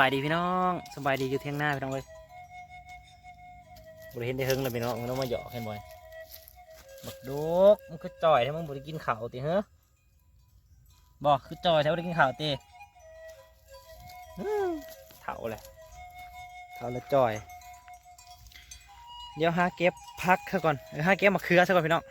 สบายดีพี่น้องสบายดีอยู่เที่ยงหน้าพี่น้องเลยบริเห็นได้เฮงเลยพี่น้องมันต้องมาเหยาะให้บ่อยบักดกมันคือจ่อยถ้ามึงบริกินข้าวติเฮ้อบอกคือจ่อยถ้าบริกินข้าวติอื้อเถ่าเลยเถ่าแล้วจ่อย เดี๋ยวหาเก็บพักเขาก่อนเออหาเก็บมะเขือซะก่อนพี่น้อง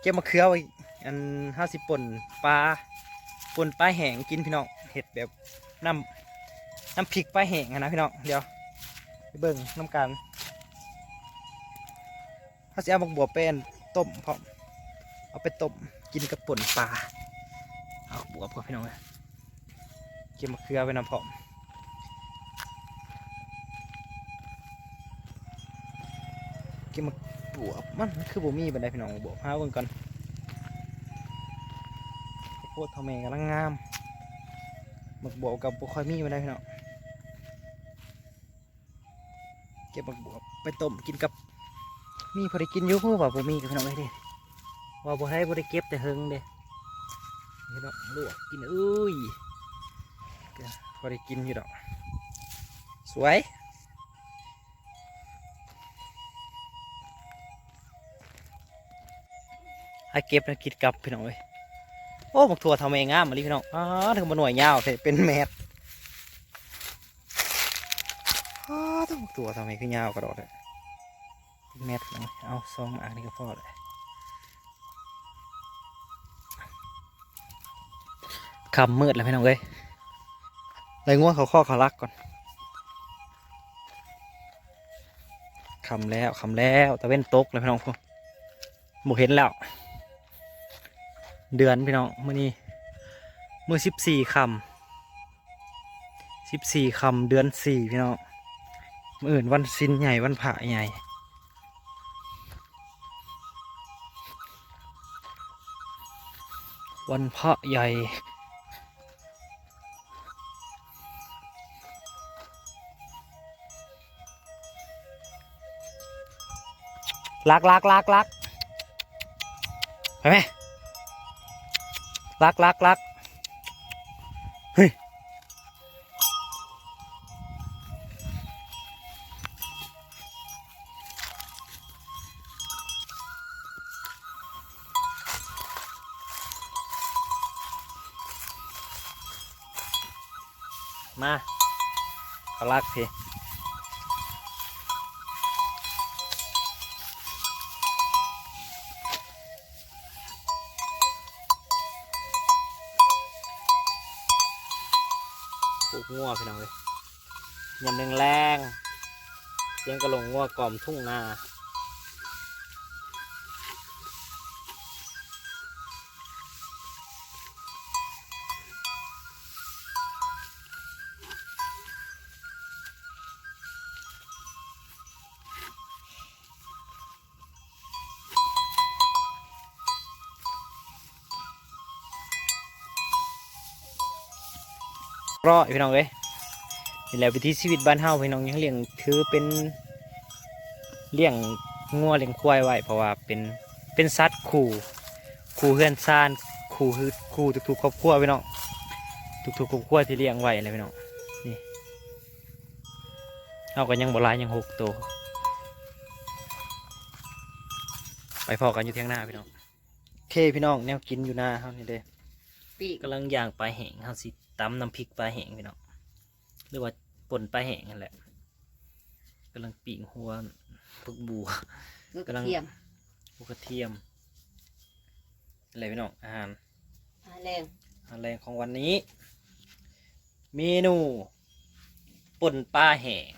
เก็บมะเขือไว้อันห้าสิบป่นปลาป่นปลาแห้งกินพี่น้องเห็ดแบบน้ำ น้ำพริกปลาแห้งนะพี่น้องเดี๋ยวไปเบิ่งน้ำกันเขาจะเอาบักบัวเป็นต้มพร้อมเอาไปต้มกินกับป่นปลาเอาบวบก่อพี่น้องเลยก็บมะเขือไปน้ำพร้อมกินมาบวบมันคือบ่มีบันไดพี่น้องบวบหาเบิ่งก่อนข้าวโพดทอมเมกำลังงามหมักบวบกับบ่ค่อยมีบันไดพี่น้อง เก็บหมักบวบไปต้มกินกับ มีพอได้กินอยู่เพราะว่าบ่มีกับพี่น้องเลยดิว่าบ่ให้บ่ได้เก็บแต่เฮิงเด้พี่น้องลวกกินเอ้ยพอได้กินอยู่ดอก สวยให้เก็บนะกิดกลับพี่น้องเว้ยโอ้หมกถั่วทำเองงามมาลิพี่น้องอ๋อถึงมาหน่วยยาวเถอะเป็นแมท อ๋อต้องหมกถั่วทำเองคือยาวกระโดดเลยเป็นแมทพี่น้องเอาซองมาอันนี้ก็พอเลยคำมืดแล้วพี่น้องเว้ยเลยง่วงเขาข้อเขารักก่อนคำแล้วคำแล้วตะเว้นตกเลยพี่น้องพวกหมเห็นแล้ว เดือนพี่น้องเมื่อนี้เมื่อสิบสี่คำสิบสี่คำเดือนสี่พี่น้อง มื่อื่นวันสิ้นใหญ่วันผ่าใหญ่วันพระใหญ่ลักลักลักลักไปไหมรักรักรัก มาเขารักพี่ปลูกงัวพี่น้องเลยยำแรงแรงๆเสียงกระหลงงัวกล่อมทุ่งนา รอดพี่น้องเลยนี่แหละวิถีชีวิตบ้านเฮาพี่น้องยังเลี้ยงถือเป็นเลี้ยงงัวเลี้ยงควายไว้เพราะว่าเป็นเป็นสัตว์คู่คู่เฮือนซานคู่ฮืดคู่ทุกๆครอบครัวพี่น้องทุกๆครอบครัวที่เลี้ยงไว้เลยพี่น้องนี่เอากันยังบ่หลายยังหกตัวไปพอกันอยู่เที่ยงหน้าพี่น้องโอเคพี่น้องแนวกินอยู่หน้าเฮานี่เด้ปีกำลังย่างปลาแห้งเฮาสิ ตำน้ำพริกปลาแห้งพี่น้องหรือว่าป่นปลาแห้งนั่นแหละกำลังปีกหัวพึกบัวลูกกำลังเทียมพวกกระเทียมอะไรพี่น้องอาหารอาแรงอาหารแรงของวันนี้ เมนูป่นปลาแห้ง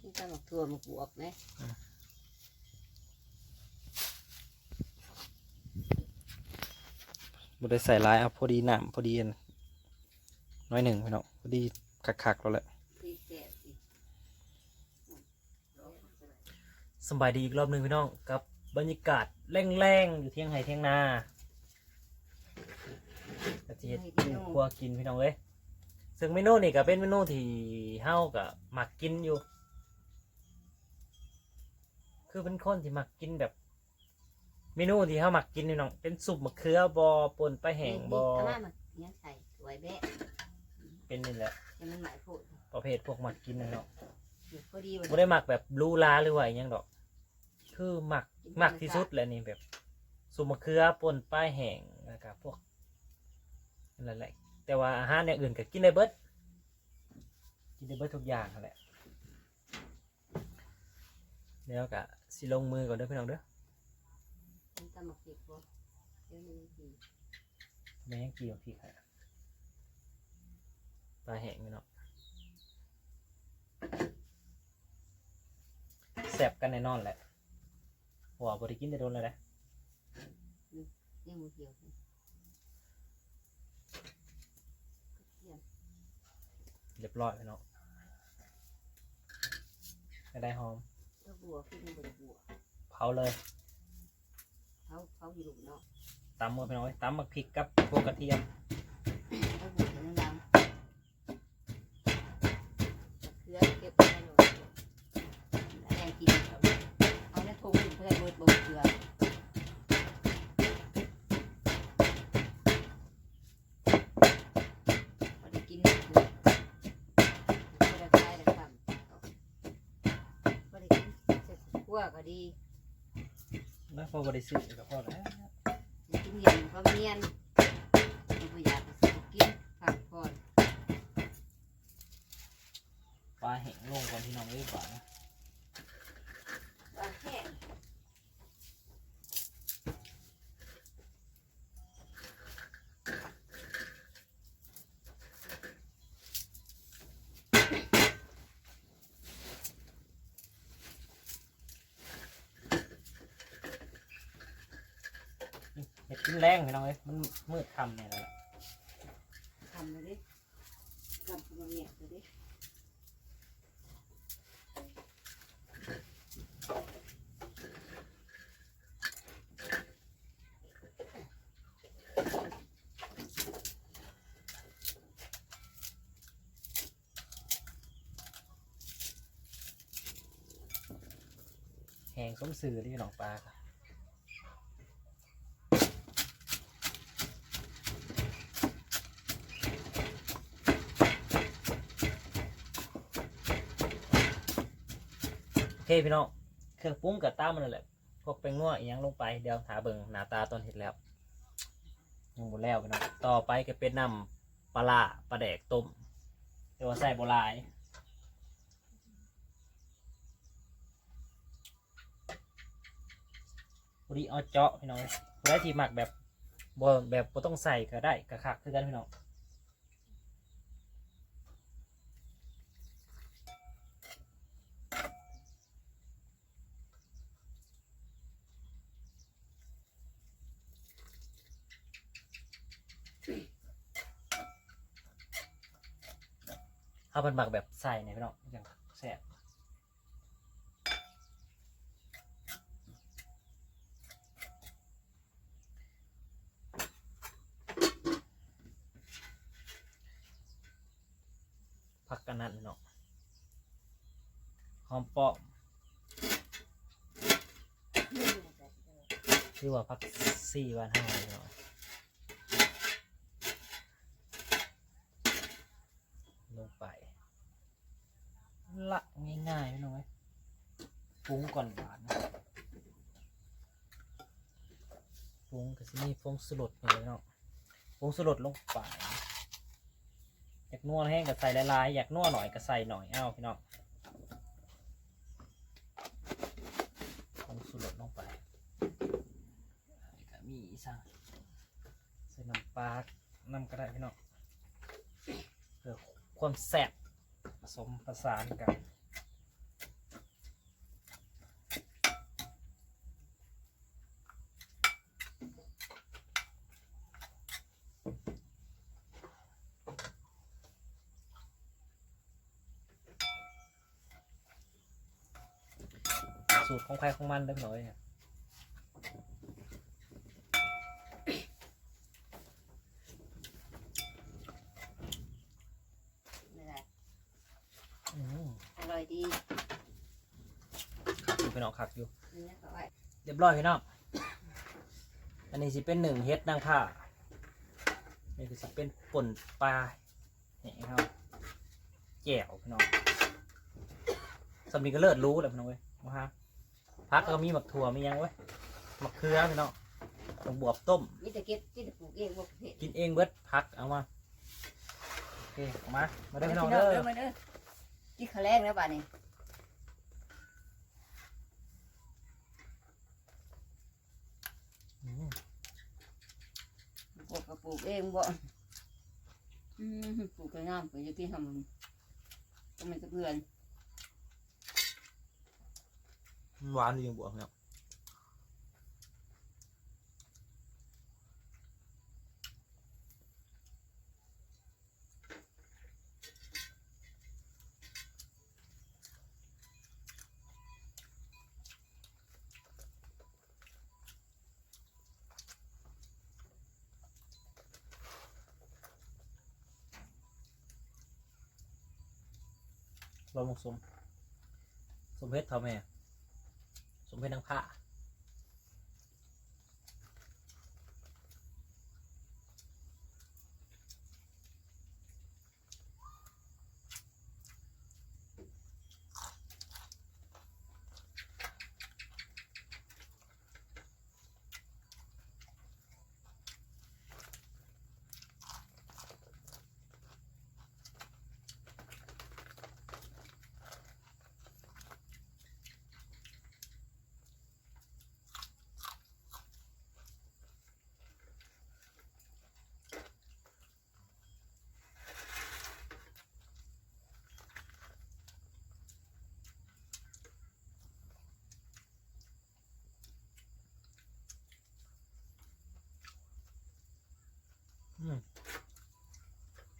กินกับหมกถั่วหมกบวบไหมบ่ได้ใส่หลายเอาพอดีน้ำพอดีอัน น้อยหนึ่งพี่น้องพอดีคักๆแล้วแหละพี่แก่สิสำบายดีอีกรอบหนึ่งพี่น้องกับบรรยากาศแรงๆอยู่เที่ยงไห่เที่ยงนาก็จะเฮ็ดกินครัวกินพี่น้องเอ้ยซึ่งเมนูนี่ก็เป็นเมนูที่เฮาก็มักกินอยู่ คือเป็นคนที่มักกินแบบเมนูที่เฮามักกินพี่น้องเป็นสุปมะเขือบอปนปลาแห้งบอเอามามาเนี่ยใส่สวยแบะ เป็นนี่แหละจะมันหมายพูดประเภทพวกหมักกินนะเนาะอยู่พอดีวันไม่ได้หมักแบบบลูลาหรือว่าอหยังดอก คือหมักหมักที่สุดแหละนี่แบบสุมมะเขือป่นป้ายแห้งนะครับพวกนั่นแหละ แต่ว่าอาหารอย่างอื่นก็กินได้เบิดกินได้เบิดทุกอย่างนั่นแหละเดี๋ยวกะสิลงมือก่อนเด้อพี่น้องเด้อกินตำหมกเด็กบ่เดี๋ยวนี้กินแม่งกี่ของพี่ค่ะ ปลาแห้งพี่น้องแซ่บกันแน่นอนแหละหัวบริกินได้โดนเลยนะยังมือเดียวกันเทียมเรียบร้อยพี่น้องไม่ได้หอมแล้วบัวขึ้นบนบัวเผาเลยเขาเขาอยู่หลุมเนาะตำมือพี่น้องเอ้ยตำมักพริกกับพวกกระเทียม ลือเก็บไว้หน่อยแรงกินเขาเอาในถุงเพื่อนเบิดบ่เกลือพอได้กินเกลือพอได้คลายได้ทำพอได้กินเสร็จขั้วก็ดีแล้วพอบริสุทธิ์ก็พอแล้วกินเย็นเขาเมียนก็อยากไปกินผักก่อน ปลาแห้งลงก่อนพี่น้องเอ้ยปลา ปลาแห้ง เห็ดกินแรงพี่น้องเอ้ยมันมืดค่ำเนี่ยแหละทำเลยดิทำมาเมียเลยดิแห้งส้มสื่อที่พี่น้องปลาค่ะโเคพี่น้องเครื่องปรุงกับต้ามันนั่นแหละพวกเป็นงัวอีหยังลงไปเดี๋ยวถาเบิ่งหน้าตาตอนเห็ดแล้วยังหมดแล้วพี่น้องต่อไปก็เป็นน้ำปลาปลาแดกต้มแต่ว่าใส่โบหลายพอดีเอาเจาะพี่น้องได้ที่หมักแบบบ่แบบบ่ต้องใส่ก็ได้กระคักคือกันพี่น้อง เอาเป็นหมักแบบใส่เนี่ยพี่น้องอย่างแซ่บผักกันนั่นพี่น้องหอมปอมหรือว่าผักซี่วันห้าพี่น้องลงไป ละง่ายๆพี่น้องเอ้ปรุงก่อนหวานปรุงก็สิมีฟงสลดเลยเนาะฟงสลดลงไปอยากนัวแห้งก็ใส่ละลายๆอยากนัวหน่อยก็ใส่หน่อยเอาพี่น้องฟงสลดลงไปก็มีอีสั่งใส่น้ำปลาน้ำก็ได้พี่น้องเพื่อความแซ่บ สมผสานกันสูตรของใครของมันเล็กน้อยอะไม่ได้ อืม อร่อยดี คักอยู่พี่น้องคักอยู่นี่นะก็ไว้เรียบร้อยพี่น้องอันนี้สิเป็นหนึ่งเฮ็ดนางผ้านี่คือสิเป็นป่นปลาแห้งครับแจ่วพี่น้องสำนีก็เลิศรู้แหละพี่น้องเว้ยมาฮะพักก็มีหมักถั่วมีหยังเว้ยหมักเขือพี่น้องต้องบวบต้มมีแต่เก็บมีแต่ปลูกเองบ่ประเภทกินเองเบิดพักเอามาโอเคเอามามาได้อพี่น้องเด้เด้ออมาเด้อกินข้าวแรงแล้วบ้านนี้ อืม ปลูกก็ปลูกเองบ่ปลูกก็งามก็จะกินทำมันก็มันจะเพื่อนหวานดีจังบวกเนี่ย บำรุงสม สมเพชรทำไมสมเพชรนางผ้า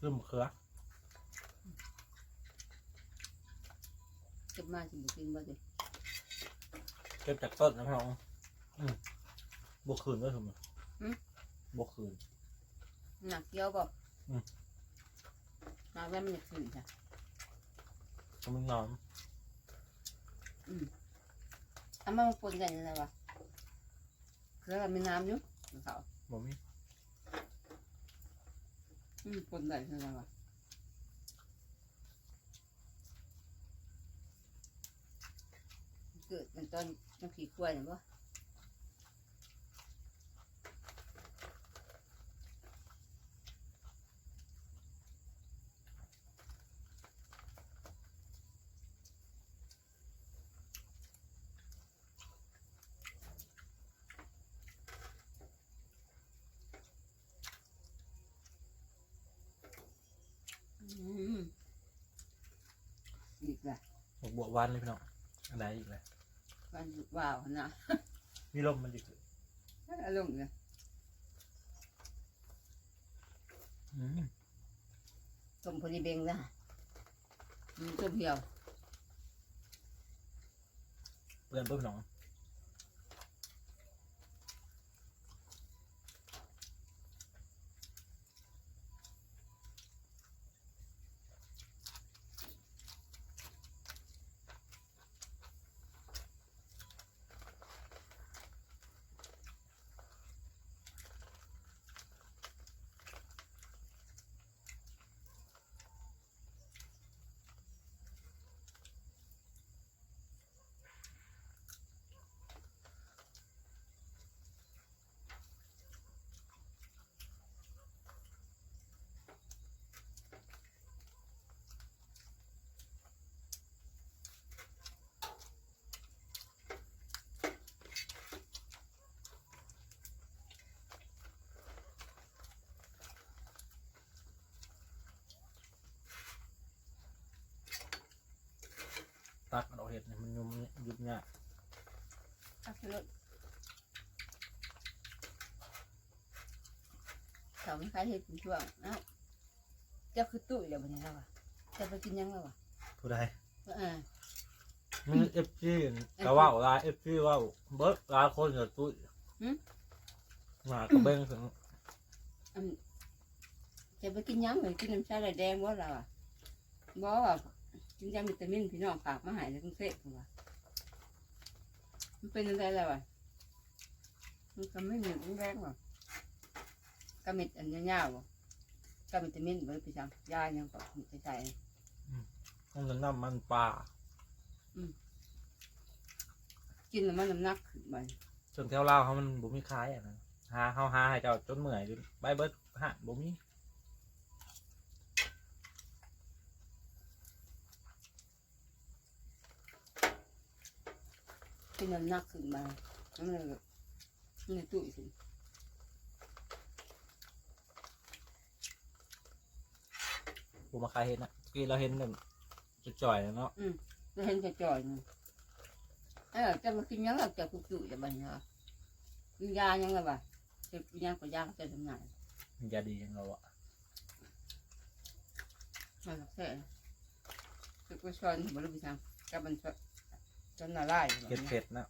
เริ่มเขือเก็บมาสิบ่กินบ่สิเก็บจากต้นนะพี่น้องอืมบวกคืนด้วยถูกไหมบวกคืน หนักเกี่ยวบ่อืมน้ำแล้วมันจะขึ้นจ้ะทำมึงนอนเอามาปนกันยังไงวะคือว่ามีน้ำอยู่เขาบ่มี อืมปนกันยังไงวะเกิดเป็นตอนน้ำผีกล้วยเห็นปะ อืมอีกละ บวกบวกวันเลยพี่น้องอะไรอีกเลยวันว้าวนะมีลมมันอีกเลยอารมณ์เลยอืมต้มพอดีเบงนะอืมต้มเหี่ยว เพื่อนเพื่อนพี่น้อง ตักมันออกเห็ดเนี่ยมันยุ่มยุบยากอัพรถเขาไม่คล้ายเห็ดเป็นช่วงเอ้าเจ้าคือตุ้ยแล้ววันนี้แล้ววะจะไปกินยังแล้ววะผู้ใดเออมันเอฟซีกะว่าวลายเอฟซีว่าวเบิร์ดลายคนกับตุ้ยหมากระเบงถึงอันจะไปกินยังเหมือนกินน้ำชาไหลแดงว่าเราอะบอกว่ากิ นยาวิตามินพี่น้องฝากมาใหายในกรุงเทพผมว่ามันเป็นอะไรแล้วอะมันก็ไม่เหมือนแรกว่ะกระมิดอันยาวๆว่ะกระมิดวิตามินเบอร์พี่จังยายังก็ไปใส่อืมมันจะน้ำมันปลากินแล้วมันน้ำหนักขึ้นไปส่วนแถวลาวเขามันบ่มีขายอะนะหาเขาหาให้เจ้าจนเมื่อยจนใบเบิดหะบ่มี กินน้ำหนักขึ้นไปนั่นเลยนี่ตุ้ยสิบ่มาขายเห็นอะกี้เราเห็นแบบจุดจ่อยเนาะอืมเราเห็นจะจ่อยนี่เออจะมากินยังไงจะกุกจุจะบันเหรอกินยายังไงวะจะกินยาก็ยาจะทำงานมันจะดีย่างเราอะมันแค่จะก็ชอนบริบิชังกับมันชอน ชอนนาไล่เผ็ดเผ็ดนะ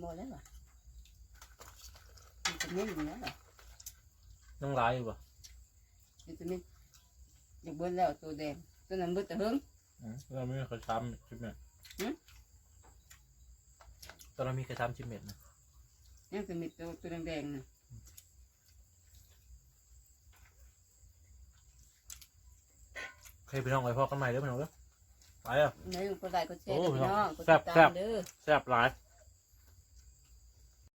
หมดแล้ววะมันจะไม่เหลือหรอน้องร้ายอยู่ป่ะมันจะไม่อย่าเบิ้ลแล้วตัวแดงตัวนั้นเบิ้ลแต่เฮิงอืมเราไม่มีใครทำชิมเม็ดหืมตอนเรามีใครทำชิมเม็ดนะยังจะมีตัวตัวแดงๆนะเคยไปน้องไว้พ่อกันใหม่เด้อพี่น้องเด้อ ไปอะ ในก็ได้ก็แชร์โอ้กับพี่น้องก็แซ่ติบดแซ่ตามบเด้อ แซ่บหลาย